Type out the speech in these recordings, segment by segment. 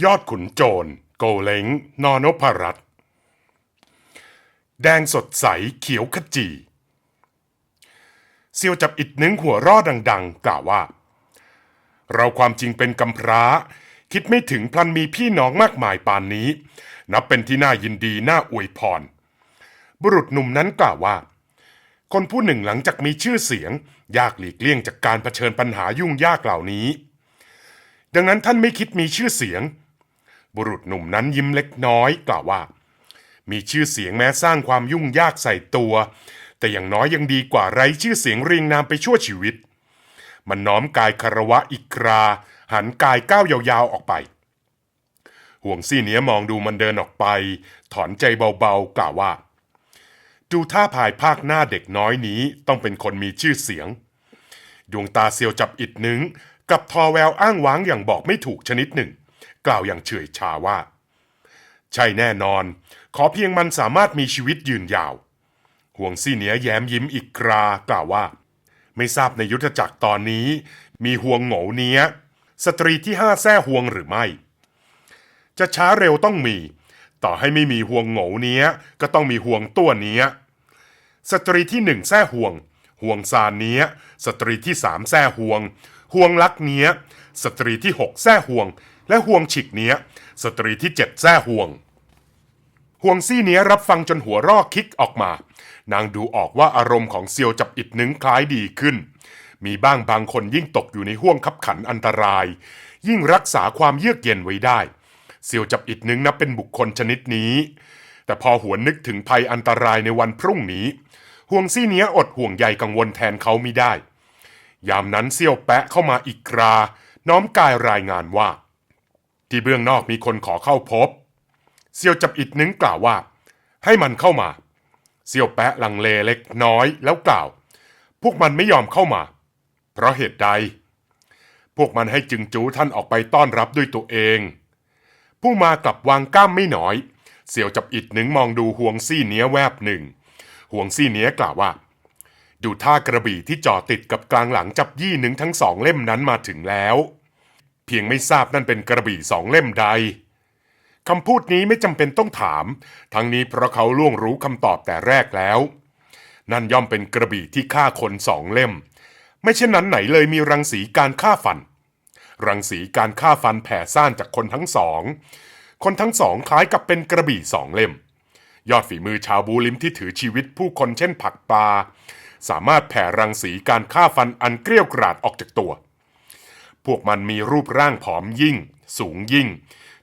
ยอดขุนโจร โกเล้ง นอนพรัตแดงสดใสเขียวขจีเซียวจับอิดนึงหัวร่อดัง ๆ กล่าวว่า เราความจริงเป็นกำพร้า คิดไม่ถึงพลันมีพี่น้องมากมายปานนี้ นับเป็นที่น่ายินดีน่าอวยพร บุรุษหนุ่มนั้นกล่าวว่า คนผู้หนึ่งหลังจากมีชื่อเสียง ยากหลีกเลี่ยงจากการเผชิญปัญหายุ่งยากเหล่านี้ ดังนั้นท่านไม่คิดมีชื่อเสียง บุรุษหนุ่มนั้นยิ้มเล็กน้อยกล่าวว่า มีชื่อเสียงแม้สร้างความยุ่งยากใส่ตัว แต่อย่างน้อยยังดีกว่าไร้ชื่อเสียงเรียงนามไปชั่วชีวิต มันน้อมกายคารวะอิกรา หันกายก้าวยาวๆออกไป ห่วงซี่เนี้ยมองดูมันเดินออกไป ถอนใจเบาๆกล่าวว่า ดูท่าภายภาคหน้าเด็กน้อยนี้ต้องเป็นคนมีชื่อเสียง ดวงตาเซียวจับอิดนึงกับทอแววอ้างว้างอย่างบอกไม่ถูกชนิดหนึ่ง กล่าวอย่างเฉยชาว่า ใช่แน่นอน ขอเพียงมันสามารถมีชีวิตยืนยาว ห่วงซี่เนียแย้มยิ้มอีกครากล่าวว่า ไม่ทราบในยุทธจักรตอนนี้ มีห่วงโง่เนี้ย สตรีที่ห้าแท้ห่วงหรือไม่ จะช้าเร็วต้องมี ต่อให้ไม่มีห่วงโง่เนี้ย ก็ต้องมีห่วงตัวเนี้ย สตรีที่หนึ่งแท้ห่วงห่วงซานเนี้ย สตรีที่สามแท้ห่วงห่วงลักเนี้ย สตรีที่หกแท้ห่วง และห่วงฉิกเนี้ย สตรีที่เจ็ดแท้ห่วง ห่วงซี่เนี้ยรับฟังจนหัวรอกคิกออกมา นางดูออกว่าอารมณ์ของเซียวจับอิดนึงคล้ายดีขึ้น มีบ้างบางคนยิ่งตกอยู่ในห่วงคับขันอันตราย ยิ่งรักษาความเยือกเย็นไว้ได้ เซียวจับอิดนึงนับเป็นบุคคลชนิดนี้ แต่พอหัวนนึกถึงภัยอันตรายในวันพรุ่งนี้ ห่วงซี่เนี้ยอดห่วงใยกังวลแทนเขาไม่ได้ ยามนั้นเซียวแปะเข้ามาอีกครา น้อมกายรายงานว่า ที่เบื้องนอกมีคนขอเข้าพบ เซียวจับอิดนึงกล่าวว่า ให้มันเข้ามา เซียวแปะลังเลเล็กน้อยแล้วกล่าว พวกมันไม่ยอมเข้ามา เพราะเหตุใด พวกมันให้จึงจูท่านออกไปต้อนรับด้วยตัวเอง ผู้มากลับวางก้ามไม่น้อยเสี่ยวจับอิดหนึ่งมองดูห่วงซี่เนี้ยแวบหนึ่งห่วงซี่เนี้ยกล่าวว่าดูท่ากระบี่ที่จ่อติดกับกลางหลังจับยี่หนึ่งทั้งสองเล่มนั้นมาถึงแล้ว เพียงไม่ทราบนั่นเป็นกระบี่สองเล่มใดคำพูดนี้ไม่จำเป็นต้องถาม ทั้งนี้เพราะเขาล่วงรู้คำตอบแต่แรกแล้ว นั่นย่อมเป็นกระบี่ที่ฆ่าคนสองเล่ม ไม่เช่นนั้นไหนเลยมีรังสีการฆ่าฟัน รังสีการฆ่าฟันแผ่ซ่านจากคนทั้งสอง คนทั้งสองคล้ายกับเป็นกระบี่สองเล่ม ยอดฝีมือชาวบูลิมที่ถือชีวิตผู้คนเช่นผักปลาสามารถแผ่รังสีการฆ่าฟันอันเกลี้ยวกราดออกจากตัว พวกมันมีรูปร่างผอมยิ่ง สูงยิ่ง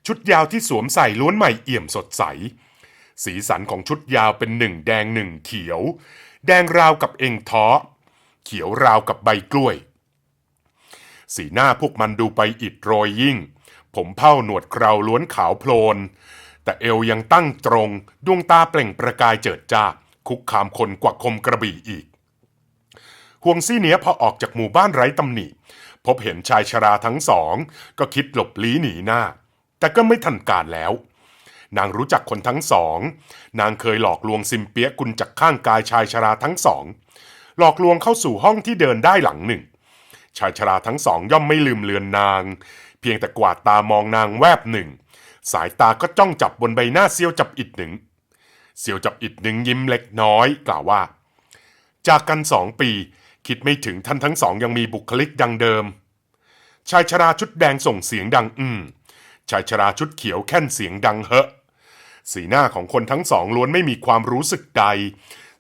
ชุดยาวที่สวมใส่ล้วนใหม่เอี่ยมสดใส สีสันของชุดยาวเป็นหนึ่งแดงหนึ่งเขียว แดงราวกับเองท้อ เขียวราวกับใบกล้วย สีหน้าพวกมันดูไปอิดโรยยิ่ง ผมเผ้าหนวดเคราล้วนขาวโพลน แต่เอวยังตั้งตรง ดวงตาเปล่งประกายเจิดจ้า คุกคามคนกว่าคมกระบี่อีกห่วงซี่เนี้ยพอออกจากหมู่บ้านไร้ตำหนิ บเห็นชายชราทั้งสอง ก็คิดหลบลี้หนีหน้า แต่ก็ไม่ทันการแล้ว นางรู้จักคนทั้งสอง นางเคยหลอกลวงซิมเปียกุลจากข้างกายชายชราทั้งสอง หลอกลวงเข้าสู่ห้องที่เดินได้หลังหนึ่ง ชายชราทั้งสองย่อมไม่ลืมเลือนนาง เพียงแต่กวาดตามองนางแวบหนึ่ง สายตาก็จ้องจับบนใบหน้าเซียวจับอิดหนึ่งเซียวจับอิดหนึ่งยิ้มเล็กน้อยกล่าวว่า จากกันสองปีคิดไม่ถึงท่านทั้งสองยังมีบุคลิกดังเดิม ชายชราชุดแดงส่งเสียงดังอืมชายชราชุดเขียวแค่นเสียงดังเฮะสีหน้าของคนทั้งสองล้วนไม่มีความรู้สึกใด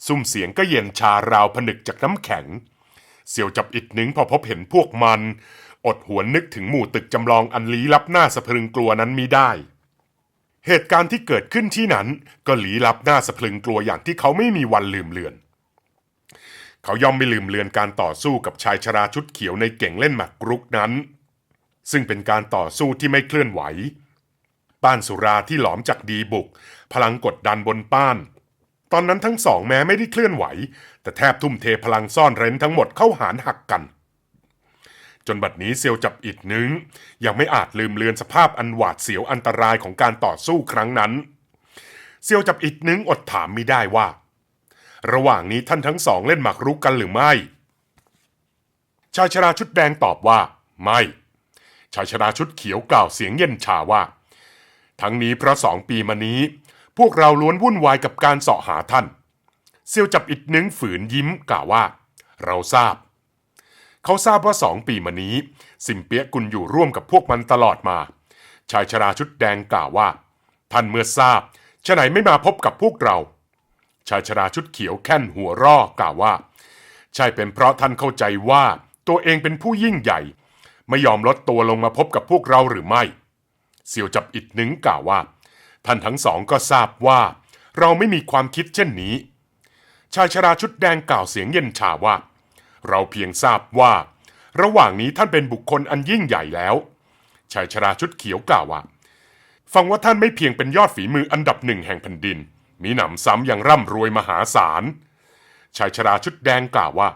ซุ่มเสียงก็เย็นชาราวผนึกจากน้ำแข็ง เสี่ยวจับอิดหนึ่งพอพบเห็นพวกมัน อดหวนนึกถึงหมู่ตึกจำลองอันลี้ลับหน้าสะพรึงกลัวนั้นมิได้ เหตุการณ์ที่เกิดขึ้นที่นั้นก็ลี้ลับหน้าสะพรึงกลัวอย่างที่เขาไม่มีวันลืมเลือน เขาย่อมไม่ลืมเลือนการต่อสู้กับชายชราชุดเขียวในเก่งเล่นหมากรุกนั้น ซึ่งเป็นการต่อสู้ที่ไม่เคลื่อนไหว ป้านสุราที่หลอมจากดีบุก พลังกดดันบนป้าน ตอนนั้นทั้งสองแม้ไม่ได้เคลื่อนไหว แต่แทบทุ่มเทพลังซ่อนเร้นทั้งหมดเข้าหารหักกัน จนบัดนี้เซียวจับอิดนึง ยังไม่อาจลืมเลือนสภาพอันหวาดเสียวอันตรายของการต่อสู้ครั้งนั้น เซียวจับอิดนึงอดถามไม่ได้ว่า ระหว่างนี้ท่านทั้งสองเล่นหมากรุกกันหรือไม่ ชายชราชุดแดงตอบว่า ไม่ ชายชราชุดเขียวกล่าวเสียงเย็นชาว่า ทั้งนี้เพราะสองปีมานี้ พวกเราล้วนวุ่นวายกับการเสาะหาท่าน เซียวจับอิดนึงฝืนยิ้มกล่าวว่า เราทราบ เขาทราบว่าสองปีมานี้ สิมเปียกุลอยู่ร่วมกับพวกมันตลอดมา ชายชราชุดแดงกล่าวว่า ท่านเมื่อทราบฉะไหนไม่มาพบกับพวกเรา ชายชราชุดเขียวแค่นหัวร่อกล่าวว่า ใช่เป็นเพราะท่านเข้าใจว่าตัวเองเป็นผู้ยิ่งใหญ่ ไม่ยอมลดตัวลงมาพบกับพวกเราหรือไม่ เสี่ยวจับอิดหนึ่งกล่าวว่า ท่านทั้งสองก็ทราบว่า เราไม่มีความคิดเช่นนี้ ชายชราชุดแดงกล่าวเสียงเย็นชาว่า เราเพียงทราบว่า ระหว่างนี้ท่านเป็นบุคคลอันยิ่งใหญ่แล้ว ชายชราชุดเขียวกล่าวว่า ฟังว่าท่านไม่เพียงเป็นยอดฝีมืออันดับหนึ่งแห่งแผ่นดิน มีหนำซ้ำยังร่ำรวยมหาศาลชายชราชุดแดงกล่าวว่า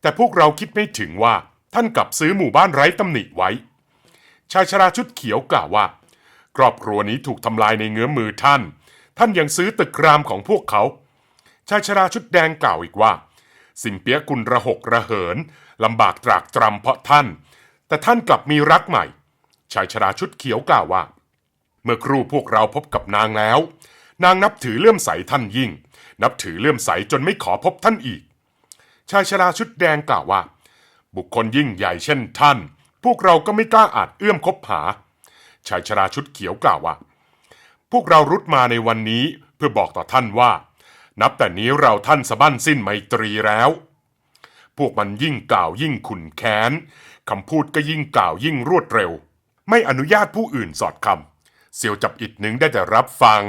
แต่พวกเราคิดไม่ถึงว่า ท่านกลับซื้อหมู่บ้านไร้ตำหนิไว้ ชายชราชุดเขียวกล่าวว่า ครอบครัวนี้ถูกทำลายในเงื้อมมือท่าน ท่านยังซื้อตึกรามของพวกเขา ชายชราชุดแดงกล่าวอีกว่า สิมเปียกุลระหกระเหินลำบากตรากตรำเพราะท่าน แต่ท่านกลับมีรักใหม่ ชายชราชุดเขียวกล่าวว่า เมื่อครู่พวกเราพบกับนางแล้ว นางนับถือเลื่อมใสท่านยิ่ง นับถือเลื่อมใสจนไม่ขอพบท่านอีก ชายชราชุดแดงกล่าวว่า บุคคลยิ่งใหญ่เช่นท่าน พวกเราก็ไม่กล้าอาจเอื้อมคบหา ชายชราชุดเขียวกล่าวว่า พวกเรารุดมาในวันนี้เพื่อบอกต่อท่านว่า นับแต่นี้เราท่านสะบั้นสิ้นไมตรีแล้ว พวกมันยิ่งกล่าวยิ่งขุนแค้นคำพูดก็ยิ่งกล่าวยิ่งรวดเร็ว ไม่อนุญาตผู้อื่นสอดคำเซียวจับอิดหนึ่งได้แต่รับฟัง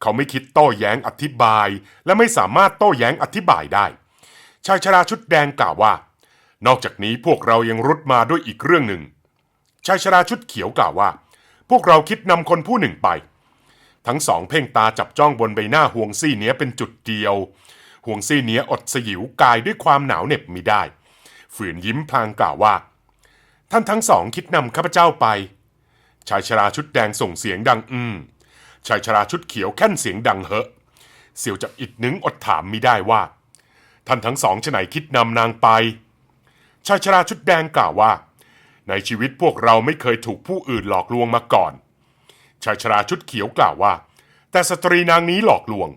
เขาไม่คิดโต้แย้งอธิบาย และไม่สามารถโต้แย้งอธิบายได้ ชายชราชุดแดงกล่าวว่า นอกจากนี้พวกเรายังรุดมาด้วยอีกเรื่องหนึ่งชายชราชุดเขียวกล่าวว่า พวกเราคิดนำคนผู้หนึ่งไป ทั้งสองเพ่งตาจับจ้องบนใบหน้าห่วงซี่เนี้ยเป็นจุดเดียวห่วงซี่เนี้ยอดสยิวกายด้วยความหนาวเหน็บมิได้ ฝืนยิ้มพลางกล่าวว่า ท่านทั้งสองคิดนำข้าพเจ้าไป ชายชราชุดแดงส่งเสียงดังอืมชายชราชุดเขียวแค่นเสียงดังเหอะเสี่ยวจับอิดนึงอดถามมิได้ว่า ท่านทั้งสองฉะไหนคิดนำนางไป ชายชราชุดแดงกล่าวว่า ในชีวิตพวกเราไม่เคยถูกผู้อื่นหลอกลวงมาก่อน ชายชราชุดเขียวกล่าวว่า แต่สตรีนางนี้หลอกลวง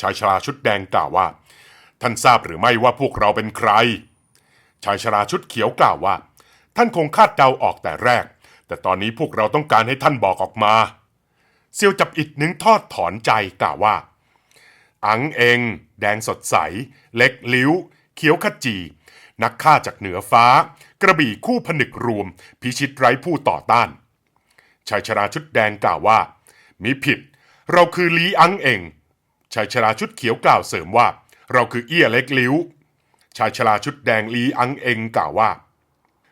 ชายชราชุดแดงกล่าวว่า ท่านทราบหรือไม่ว่าพวกเราเป็นใคร ชายชราชุดเขียวกล่าวว่า ท่านคงคาดเดาออกแต่แรก แต่ตอนนี้พวกเราต้องการให้ท่านบอกออกมาเซียวจับอิดนึงทอดถอนใจกล่าวว่า อังเอง แดงสดใส เล็กลิ้ว เขียวขจี นักฆ่าจากเหนือฟ้า กระบี่คู่ผนึกรวม พิชิตไร้ผู้ต่อต้าน ชายชราชุดแดงกล่าวว่ามีผิด เราคือลีอังเองชายชราชุดเขียวกล่าวเสริมว่า เราคือเอี้ยเล็กลิ้ว ชายชราชุดแดงลีอังเองกล่าวว่า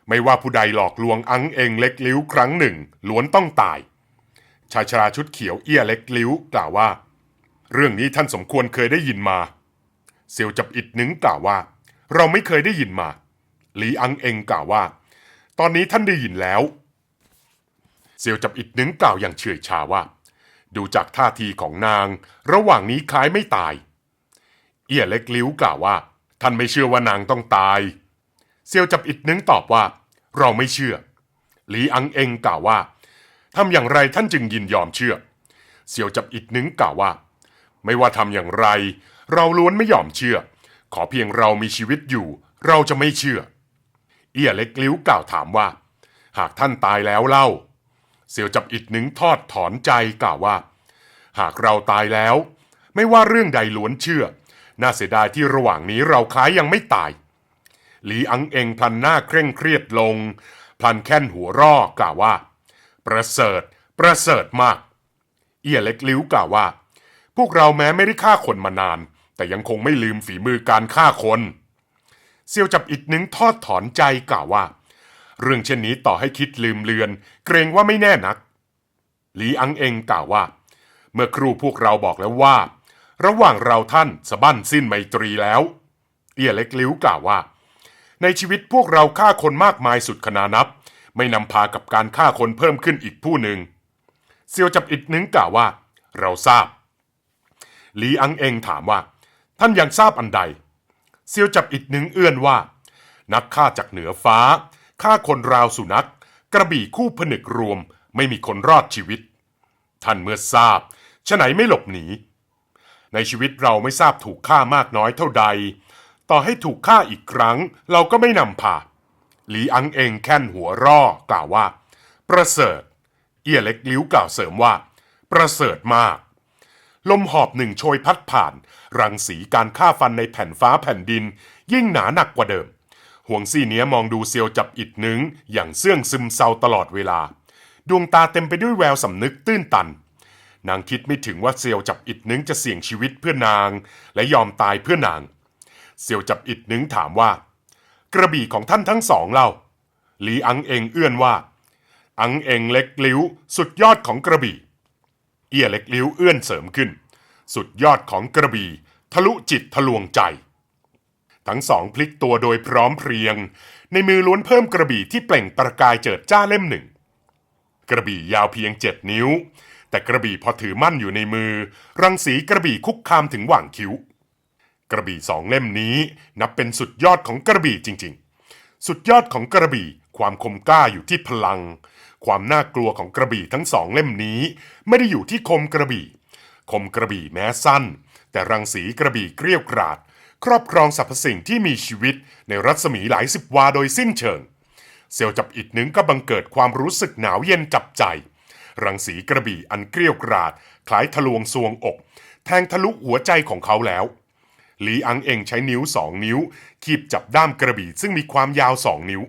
ไม่ว่าผู้ใดหลอกลวงอังเองเล็กลิ้วครั้งหนึ่งล้วนต้องตาย ชายชราชุดเขียวเอี้ยเล็กลิ้วกล่าวว่า เรื่องนี้ท่านสมควรเคยได้ยินมา เซียวจับอิดหนึ่งกล่าวว่า เราไม่เคยได้ยินมา หลีอังเองกล่าวว่า ตอนนี้ท่านได้ยินแล้ว เซียวจับอิดนึงกล่าวอย่างเฉื่อยชาว่า ดูจากท่าทีของนาง ระหว่างนี้คล้ายไม่ตาย เอี้ยเล็กลิ้วกล่าวว่า ท่านไม่เชื่อว่านางต้องตาย เซียวจับอิดนึงตอบว่า เราไม่เชื่อ หลีอังเองกล่าวว่าทำอย่างไรท่านจึงยินยอมเชื่อ เซียวจับอิดนึงกล่าวว่า ไม่ว่าทำอย่างไร เราล้วนไม่ยอมเชื่อ ขอเพียงเรามีชีวิตอยู่ เราจะไม่เชื่อ เอี้ยเล็กลิ้วกล่าวถามว่า หากท่านตายแล้วเล่า เสี่ยวจับอิดหนึ่งทอดถอนใจกล่าวว่า หากเราตายแล้ว ไม่ว่าเรื่องใดล้วนเชื่อ น่าเสียดายที่ระหว่างนี้เราคล้ายยังไม่ตาย หลีอังเองพลันหน้าเคร่งเครียดลง พลันแค่นหัวร่อกล่าวว่า ประเสริฐ ประเสริฐมาก เอี้ยเล็กลิ้วกล่าวว่า พวกเราแม้ไม่ได้ฆ่าคนมานาน แต่ยังคงไม่ลืมฝีมือการฆ่าคนเซียวจับอิดหนึ่งทอดถอนใจกล่าวว่า เรื่องเช่นนี้ต่อให้คิดลืมเลือน เกรงว่าไม่แน่นัก หลีอังเองกล่าวว่า เมื่อครูพวกเราบอกแล้วว่า ระหว่างเราท่านสะบั้นสิ้นไมตรีแล้ว เอียเล็กลิ้วกล่าวว่า ในชีวิตพวกเราฆ่าคนมากมายสุดขนานับ ไม่นำพากับการฆ่าคนเพิ่มขึ้นอีกผู้หนึ่งเซียวจับอิดหนึ่งกล่าวว่า เราทราบหลีอังเองถามว่า ท่านยังทราบอันใด เซียวจับอิดหนึ่งเอื้อนว่า นักฆ่าจากเหนือฟ้าฆ่าคนราวสุนัข กระบี่คู่ผนึกรวมไม่มีคนรอดชีวิต ท่านเมื่อทราบฉะไหนไม่หลบหนี ในชีวิตเราไม่ทราบถูกฆ่ามากน้อยเท่าใด ต่อให้ถูกฆ่าอีกครั้ง เราก็ไม่นำพาหลีอังเองแค่นหัวร่อกล่าวว่า ประเสริฐ เอียเล็กลิ้วกล่าวเสริมว่า ประเสริฐมาก ลมหอบหนึ่งโชยพัดผ่าน รังสีการฆ่าฟันในแผ่นฟ้าแผ่นดิน ยิ่งหนาหนักกว่าเดิม ห่วงซี่เนี้ยมองดูเซียวจับอิดนึงอย่างเสื่องซึมเศร้าตลอดเวลา ดวงตาเต็มไปด้วยแววสำนึกตื้นตัน นางคิดไม่ถึงว่าเซียวจับอิดนึงจะเสี่ยงชีวิตเพื่อนาง และยอมตายเพื่อนาง เซียวจับอิดนึงถามว่า กระบี่ของท่านทั้งสองเล่าหลีอังเองเอื้อนว่า อังเองเล็กลิ้ว สุดยอดของกระบี่ เอียเล็กลิ้วเอื้อนเสริมขึ้น สุดยอดของกระบี่ทะลุจิตทะลวงใจ ทั้งสองพลิกตัวโดยพร้อมเพรียง ในมือล้วนเพิ่มกระบี่ที่เปล่งประกายเจิดจ้าเล่มหนึ่ง กระบี่ยาวเพียงเจ็ดนิ้ว แต่กระบี่พอถือมั่นอยู่ในมือ รังสีกระบี่คุกคามถึงหว่างคิ้ว กระบี่สองเล่มนี้นับเป็นสุดยอดของกระบี่จริง ๆ สุดยอดของกระบี่ความคมกล้าอยู่ที่พลัง ความน่ากลัวของกระบี่ทั้งสองเล่มนี้ ไม่ได้อยู่ที่คมกระบี่ คมกระบี่แม้สั้น แต่รังสีกระบี่เกรียวกราด ครอบครองสรรพสิ่งที่มีชีวิตในรัศมีหลายสิบวาโดยสิ้นเชิง เซลล์จับอิดนึงก็บังเกิดความรู้สึกหนาวเย็นจับใจ รังสีกระบี่อันเกรียวกราด คล้ายทะลวงซวงอก แทงทะลุหัวใจของเขาแล้วหลีอังเองใช้นิ้วสองนิ้ว คีบจับด้ามกระบี่ซึ่งมีความยาวสองนิ้ว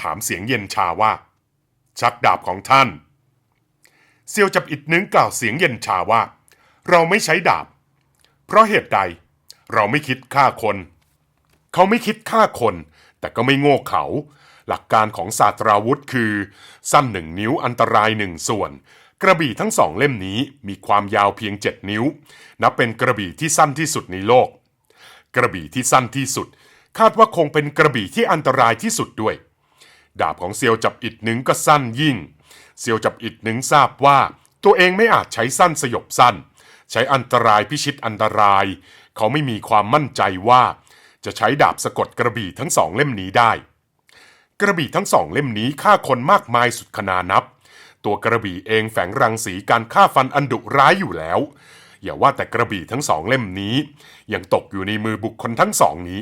ถามเสียงเย็นชาว่า ชักดาบของท่าน เซียวจับอิดนึงกล่าวเสียงเย็นชาว่า เราไม่ใช้ดาบ เพราะเหตุใด เราไม่คิดฆ่าคน เขาไม่คิดฆ่าคน แต่ก็ไม่โง่เขา หลักการของศาสตราวุธคือ สั้นหนึ่งนิ้วอันตรายหนึ่งส่วน กระบี่ทั้งสองเล่มนี้มีความยาวเพียงเจ็ดนิ้ว นับเป็นกระบี่ที่สั้นที่สุดในโลก กระบี่ที่สั้นที่สุด คาดว่าคงเป็นกระบี่ที่อันตรายที่สุดด้วย ดาบของเซียวจับอิดหนึ่งก็สั้นยิ่ง เซียวจับอิดหนึ่งทราบว่า ตัวเองไม่อาจใช้สั้นสยบสั้น ใช้อันตรายพิชิตอันตราย เขาไม่มีความมั่นใจว่า จะใช้ดาบสะกดกระบี่ทั้งสองเล่มนี้ได้ กระบี่ทั้งสองเล่มนี้ฆ่าคนมากมายสุดขนานับ ตัวกระบี่เองแฝงรังสีการฆ่าฟันอันดุร้ายอยู่แล้ว อย่าว่าแต่กระบี่ทั้งสองเล่มนี้ ยังตกอยู่ในมือบุคคลทั้งสองนี้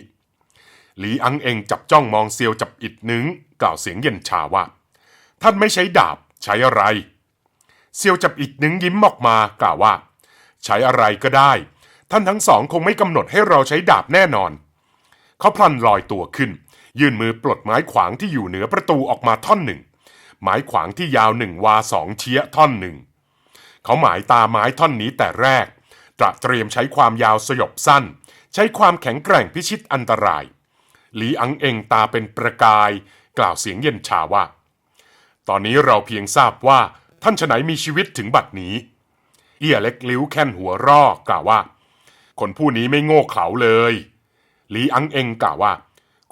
หลีอังเองจับจ้องมองเซียวจับอิดหนึ่ง กล่าวเสียงเย็นชาว่า ท่านไม่ใช้ดาบใช้อะไร เซียวจับอิดนึงยิ้มออกมากล่าวว่า ใช้อะไรก็ได้ ท่านทั้งสองคงไม่กำหนดให้เราใช้ดาบแน่นอน เขาพลันลอยตัวขึ้น ยื่นมือปลดไม้ขวางที่อยู่เหนือประตูออกมาท่อนหนึ่ง ไม้ขวางที่ยาวหนึ่งวาสองเชี้ยท่อนหนึ่ง เขาหมายตาไม้ท่อนนี้แต่แรกตระเตรียมใช้ความยาวสยบสั้น ใช้ความแข็งแกร่งพิชิตอันตรายหลีอังเองตาเป็นประกาย กล่าวเสียงเย็นชาว่า ตอนนี้เราเพียงทราบว่าท่านฉไหนมีชีวิตถึงบัดนี้เอี้ยเล็กลิ้วแค่นหัวร่อกล่าวว่า คนผู้นี้ไม่โง่เขลาเลยหลีอังเองกล่าวว่า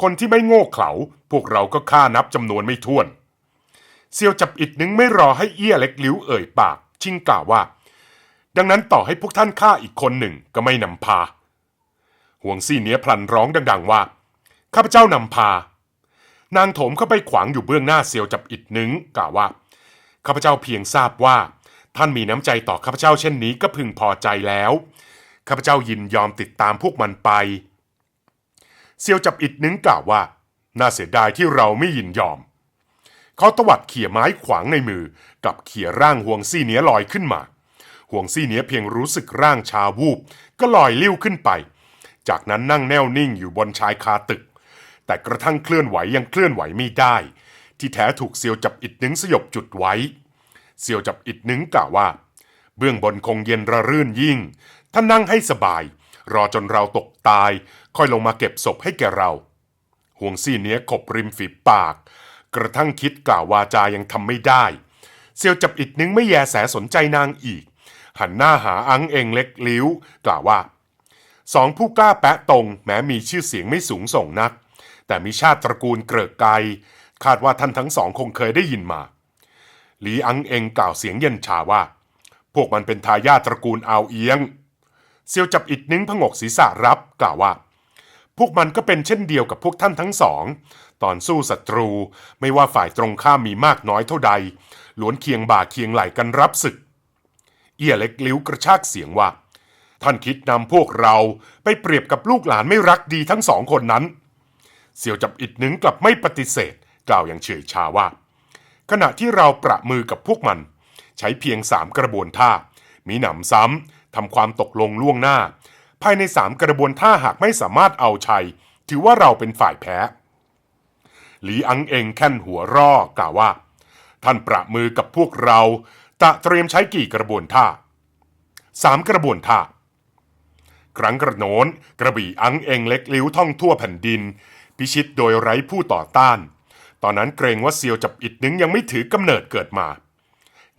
คนที่ไม่โง่เขลาพวกเราก็ฆ่านับจำนวนไม่ถ้วนเซียวจับอิดนึงไม่รอให้เอี้ยเล็กลิ้วเอ่ยปาก ชิงกล่าวว่า ดังนั้นต่อให้พวกท่านฆ่าอีกคนหนึ่งก็ไม่นำพาห่วงซี่เนี้ยพลันร้องดัง ๆ ว่า ข้าพเจ้านำพา นางโถมเข้าไปขวางอยู่เบื้องหน้าเซียวจับอิดนึงกล่าวว่าข้าพเจ้าเพียงทราบว่า ท่านมีน้ำใจต่อข้าพเจ้าเช่นนี้ก็พึงพอใจแล้วข้าพเจ้ายินยอมติดตามพวกมันไป เซียวจับอิดนึงกล่าวว่า น่าเสียดายที่เราไม่ยินยอม เขาตวัดเขี่ยไม้ขวางในมือกับเขี่ยร่างห่วงซี่เนี้ยลอยขึ้นมาห่วงซี่เนี้ยเพียงรู้สึกร่างชาวูบก็ลอยลิ้วขึ้นไป จากนั้นนั่งแน่วนิ่งอยู่บนชายคาตึก แต่กระทั่งเคลื่อนไหวยังเคลื่อนไหวไม่ได้ ที่แท้ถูกเซียวจับอิดนึงสยบจุดไว้ เซียวจับอิดนึงกล่าวว่า เบื้องบนคงเย็นระรื่นยิ่ง ท่านนั่งให้สบาย รอจนเราตกตาย ค่อยลงมาเก็บศพให้แก่เรา ห่วงซี่เนี้ยขบริมฝีปาก กระทั่งคิดกล่าววาจายังทำไม่ได้ เซียวจับอิดนึงไม่แยแสสนใจนางอีก หันหน้าหาอังเองเล็กลิ้ว กล่าวว่าสองผู้กล้าแปะตรงแม้มีชื่อเสียงไม่สูงส่งนัก แต่มีชาติตระกูลเกริกไกรคาดว่าท่านทั้งสองคงเคยได้ยินมา หลีอังเองกล่าวเสียงเย็นชาว่า พวกมันเป็นทายาทตระกูลอาวเอียง เซียวจับอิดนึงผงกศีรษะรับกล่าวว่า พวกมันก็เป็นเช่นเดียวกับพวกท่านทั้งสอง ตอนสู้ศัตรูไม่ว่าฝ่ายตรงข้ามมีมากน้อยเท่าใดล้วนเคียงบ่าเคียงไหลกันรับศึก เอี่ยเล็กลิ้วกระชากเสียงว่า ท่านคิดนำพวกเราไปเปรียบกับลูกหลานไม่รักดีทั้งสองคนนั้น เสี่ยวจับอิดหนึ่งกลับไม่ปฏิเสธ กล่าวอย่างเฉยชาว่า ขณะที่เราประมือกับพวกมัน ใช้เพียงสามกระบวนท่า มีหนำซ้ำทำความตกลงล่วงหน้า ภายในสามกระบวนท่าหากไม่สามารถเอาชัย ถือว่าเราเป็นฝ่ายแพ้ หลีอังเองแค่นหัวร่อกล่าวว่า ท่านประมือกับพวกเราจะเตรียมใช้กี่กระบวนท่าสามกระบวนท่าครั้งกระโนนกระบี่อังเองเล็กลิ้วท่องทั่วแผ่นดิน พิชิตโดยไร้ผู้ต่อต้าน ตอนนั้นเกรงว่าเซียวจับอิดนึงยังไม่ถือกำเนิดเกิดมา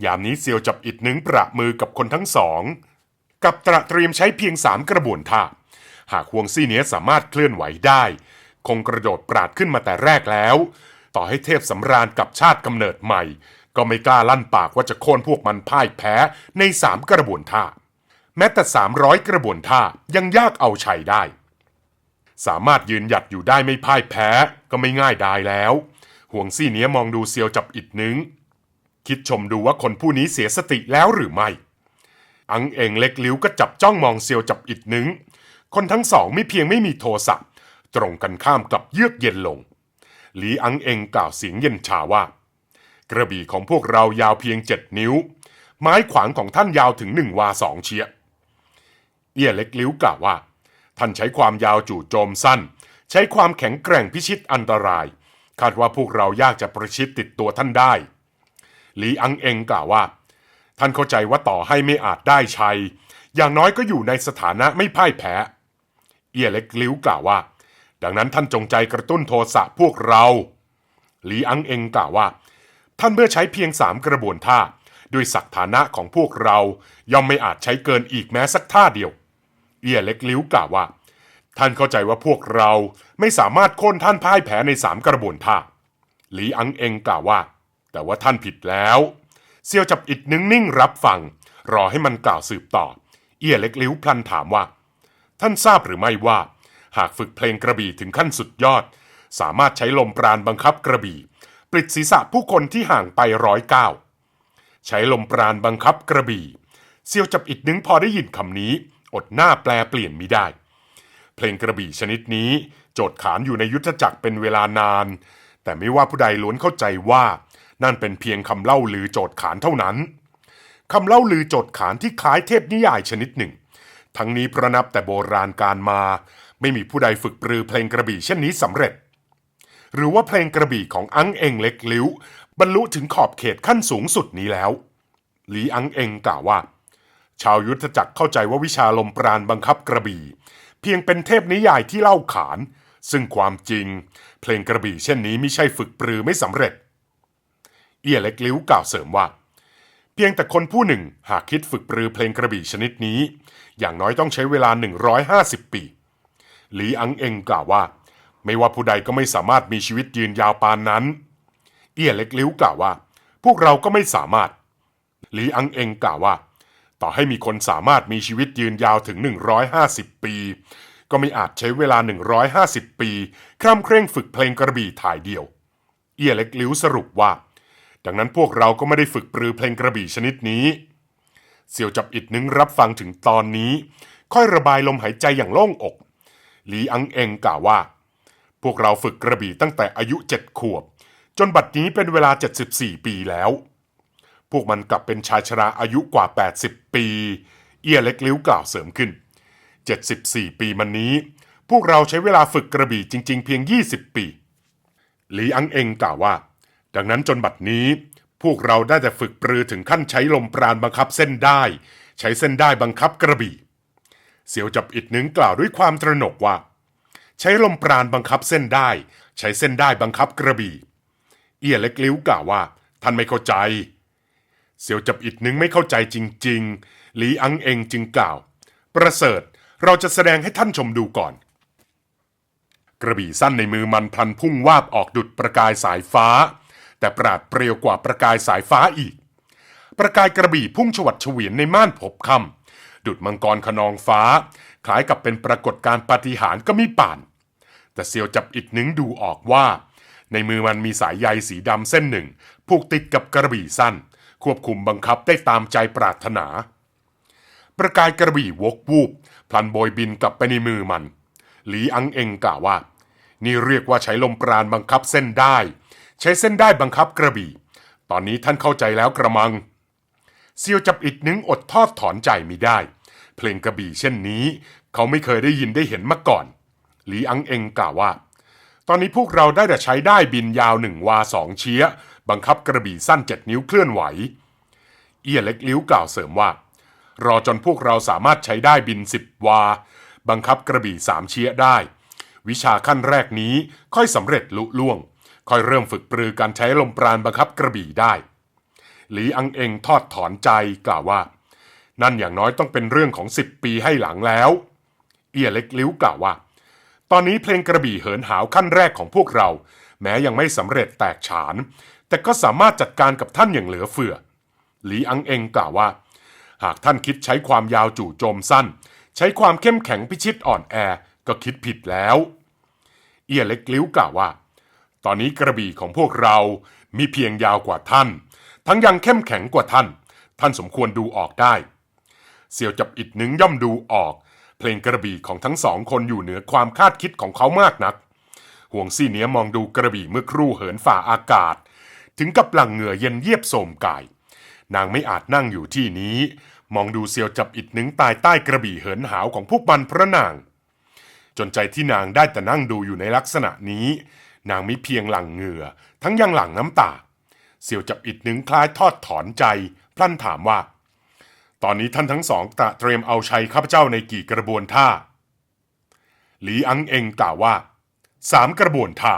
ยามนี้เซียวจับอิดนึงประมือกับคนทั้งสอง กับตระเตรียมใช้เพียงสามกระบวนท่า หากห่วงซี่เนี้ยสามารถเคลื่อนไหวได้ คงกระโดดปราดขึ้นมาแต่แรกแล้ว ต่อให้เทพสำราญกับชาติกำเนิดใหม่ ก็ไม่กล้าลั่นปากว่าจะโค่นพวกมันพ่ายแพ้ในสามกระบวนท่า แม้แต่สามร้อยกระบวนท่ายังยากเอาชัยได้ สามารถยืนหยัดอยู่ได้ไม่พ่ายแพ้ก็ไม่ง่ายดายแล้ว ห่วงซี่เนี้ยมองดูเซียวจับอิดนึง คิดชมดูว่าคนผู้นี้เสียสติแล้วหรือไม่ อังเองเล็กลิ้วก็จับจ้องมองเซียวจับอิดนึง คนทั้งสองไม่เพียงไม่มีโทสะตรงกันข้ามกลับเยือกเย็นลง หลีอังเองกล่าวเสียงเย็นชาว่า กระบี่ของพวกเรายาวเพียงเจ็ดนิ้ว ไม้ขวางของท่านยาวถึงหนึ่งวาสองเชียเอี้ยเล็กลิ้วกล่าวว่า ท่านใช้ความยาวจู่โจมสั้น ใช้ความแข็งแกร่งพิชิตอันตราย คาดว่าพวกเรายากจะประชิดติดตัวท่านได้ หลีอังเองกล่าวว่า ท่านเข้าใจว่าต่อให้ไม่อาจได้ชัย อย่างน้อยก็อยู่ในสถานะไม่พ่ายแพ้ เอียเล็กลิ้วกล่าวว่า ดังนั้นท่านจงใจกระตุ้นโทสะพวกเรา หลีอังเองกล่าวว่า ท่านเมื่อใช้เพียงสามกระบวนท่าด้วยศักฐานะของพวกเราย่อมไม่อาจใช้เกินอีกแม้สักท่าเดียว เอียเล็กลิ้วกล่าวว่า ท่านเข้าใจว่าพวกเราไม่สามารถโค่นท่านพ่ายแพ้ในสามกระบวนท่าหลีอังเองกล่าวว่า แต่ว่าท่านผิดแล้วเซียวจับอิดนึงนิ่งรับฟัง รอให้มันกล่าวสืบต่อ เอียเล็กลิ้วพลันถามว่า ท่านทราบหรือไม่ว่า หากฝึกเพลงกระบี่ถึงขั้นสุดยอด สามารถใช้ลมปราณบังคับกระบี่ปลิดศีรษะผู้คนที่ห่างไปร้อยเก้าใช้ลมปราณบังคับกระบี่เซียวจับอิดนึงพอได้ยินคำนี้ อดหน้าแปลเปลี่ยนมิได้ เพลงกระบี่ชนิดนี้ โจทย์ขานอยู่ในยุทธจักรเป็นเวลานาน แต่ไม่ว่าผู้ใดล้วนเข้าใจว่า นั่นเป็นเพียงคำเล่าลือโจทย์ขานเท่านั้นคำเล่าลือโจทย์ขานที่คล้ายเทพนิยายชนิดหนึ่ง ทั้งนี้พระนับแต่โบราณการมา ไม่มีผู้ใดฝึกปรือเพลงกระบี่เช่นนี้สำเร็จ หรือว่าเพลงกระบี่ของอังเองเล็กลิ้ว บรรลุถึงขอบเขตขั้นสูงสุดนี้แล้วหลีอังเองกล่าวว่า ชาวยุทธจักรเข้าใจว่าวิชาลมปราณบังคับกระบี่ เพียงเป็นเทพนิยายที่เล่าขาน ซึ่งความจริง เพลงกระบี่เช่นนี้ไม่ใช่ฝึกปรือไม่สำเร็จ เอียเล็กลิ้วกล่าวเสริมว่า เพียงแต่คนผู้หนึ่งหากคิดฝึกปรือเพลงกระบี่ชนิดนี้ อย่างน้อยต้องใช้เวลา 150 ปีหลีอังเองกล่าวว่า ไม่ว่าผู้ใดก็ไม่สามารถมีชีวิตยืนยาวปานนั้น เอียเล็กลิ้วกล่าวว่า พวกเราก็ไม่สามารถหลีอังเองกล่าวว่า ต่อให้มีคนสามารถมีชีวิตยืนยาวถึง 150 ปี ก็ไม่อาจใช้เวลา 150 ปี คร่ำเคร่งฝึกเพลงกระบี่ถ่ายเดียว เอียเล็กลิ้วสรุปว่า ดังนั้นพวกเราก็ไม่ได้ฝึกปรือเพลงกระบี่ชนิดนี้ เสี่ยวจับอิดนึงรับฟังถึงตอนนี้ ค่อยระบายลมหายใจอย่างโล่งอก หลีอังเองกล่าวว่า พวกเราฝึกกระบี่ตั้งแต่อายุเจ็ดขวบ จนบัดนี้เป็นเวลา 74 ปีแล้ว พวกมันกลับเป็นชายชราอายุกว่า 80 ปี เอียเล็กลิ้วกล่าวเสริมขึ้น 74 ปีมันนี้ พวกเราใช้เวลาฝึกกระบี่จริง ๆ เพียง 20 ปี หลีอังเองกล่าวว่า ดังนั้นจนบัดนี้ พวกเราได้แต่ฝึกปรือถึงขั้นใช้ลมปราณบังคับเส้นได้ ใช้เส้นได้บังคับกระบี่ เสียวจับอิดนึงกล่าวด้วยความตระหนกว่า ใช้ลมปราณบังคับเส้นได้ ใช้เส้นได้บังคับกระบี่ เอียเล็กลิ้วกล่าวว่าท่านไม่เข้าใจ เสียวจับอิดนึงไม่เข้าใจจริง ๆ หลีอังเองจึงกล่าว ประเสริฐเราจะแสดงให้ท่านชมดูก่อน กระบี่สั้นในมือมันพลันพุ่งวาบออกดุดประกายสายฟ้า แต่ปราดเปรียวกว่าประกายสายฟ้าอีก ประกายกระบี่พุ่งฉวัดเฉวียนในม่านพบคำดุดมังกรขนองฟ้า คล้ายกับเป็นปรากฏการณ์ปาฏิหาริย์ก็มีป่าน แต่เซียวจับอิดนึงดูออกว่า ในมือมันมีสายใยสีดำเส้นหนึ่ง ผูกติดกับกระบี่สั้น ควบคุมบังคับได้ตามใจปรารถนา ประกายกระบี่วกวูบพลันโบยบินกลับไปในมือมัน หลีอังเองกล่าวว่า นี่เรียกว่าใช้ลมปราณบังคับเส้นได้ ใช้เส้นได้บังคับกระบี่ ตอนนี้ท่านเข้าใจแล้วกระมังเซียวจับอิดนึงอดทอดถอนใจมิได้ เพลงกระบี่เช่นนี้ เขาไม่เคยได้ยินได้เห็นมาก่อน หลีอังเองกล่าวว่า ตอนนี้พวกเราได้แต่ใช้ได้บินยาวหนึ่งวาสองเชีย บังคับกระบี่สั้นเจ็ดนิ้วเคลื่อนไหว เอียเล็กลิ้วกล่าวเสริมว่า รอจนพวกเราสามารถใช้ได้บินสิบวา บังคับกระบี่สามเชี้ยได้ วิชาขั้นแรกนี้ค่อยสำเร็จลุล่วง ค่อยเริ่มฝึกปรือการใช้ลมปราณบังคับกระบี่ได้ หลีอังเองทอดถอนใจกล่าวว่า นั่นอย่างน้อยต้องเป็นเรื่องของสิบปีให้หลังแล้ว เอียเล็กลิ้วกล่าวว่า ตอนนี้เพลงกระบี่เหินหาวขั้นแรกของพวกเรา แม้ยังไม่สำเร็จแตกฉาน แต่ก็สามารถจัดการกับท่านอย่างเหลือเฟือ หลีอังเองกล่าวว่า หากท่านคิดใช้ความยาวจู่โจมสั้น ใช้ความเข้มแข็งพิชิตอ่อนแอก็คิดผิดแล้ว เอียเล็กลิ้วกล่าวว่า ตอนนี้กระบี่ของพวกเรามีเพียงยาวกว่าท่าน ทั้งยังเข้มแข็งกว่าท่าน ท่านสมควรดูออกได้ เสี่ยวจับอิดนึงย่อมดูออก เพลงกระบี่ของทั้งสองคนอยู่เหนือความคาดคิดของเขามากนัก ห่วงซี่เนี้ยมองดูกระบี่เมื่อครู่เหินฝ่าอากาศ ถึงกับหลังเหงื่อเย็นเยียบโสมกาย นางไม่อาจนั่งอยู่ที่นี้ มองดูเซียวจับอิดนึงตายใต้กระบี่เหินหาวของพวกมันพระนาง จนใจที่นางได้แต่นั่งดูอยู่ในลักษณะนี้ นางมิเพียงหลั่งเหงื่อ ทั้งยังหลั่งน้ำตาเสี่ยวจับอิดนึงคล้ายทอดถอนใจ พลันถามว่า ตอนนี้ท่านทั้งสองตะเตรียมเอาชัยข้าพเจ้าในกี่กระบวนท่าหลีอังเองกล่าวว่าสามกระบวนท่า